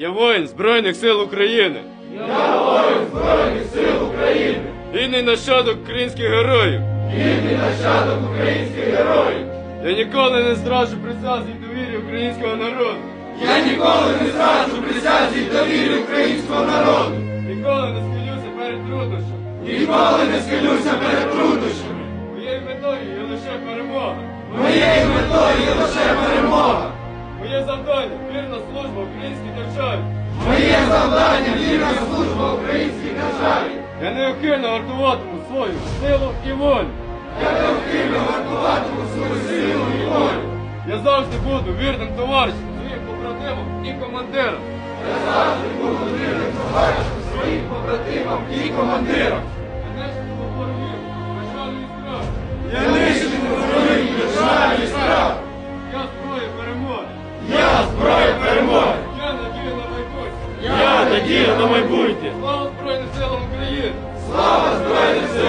Я воїн Збройних сил України. Я воїн Збройних сил України, Гідний нащадок українських героїв. гідний нащадок українських героїв. Я ніколи не зраджу присязі довірі українського народу. Я ніколи не зраджу присязі довірі українського народу. Ніколи не схилюся перед труднощами. Ніколи не схилюся перед труднощами. Моєю метою є лише перемога. Моєю метою є лише перемога. Служба українській державі. Моє завдання вірна служба українській державі. Я неухильно вартуватиму свою силу і волю. Я необхідно вартуватиму свою силу і волю. Я завжди буду вірним товаришем своїм побратимам і командирам. Я завжди буду вірним товаришем своїм побратимам і командирам. надія на майбутнє. Слава Збройним силам України! Слава Збройним силам!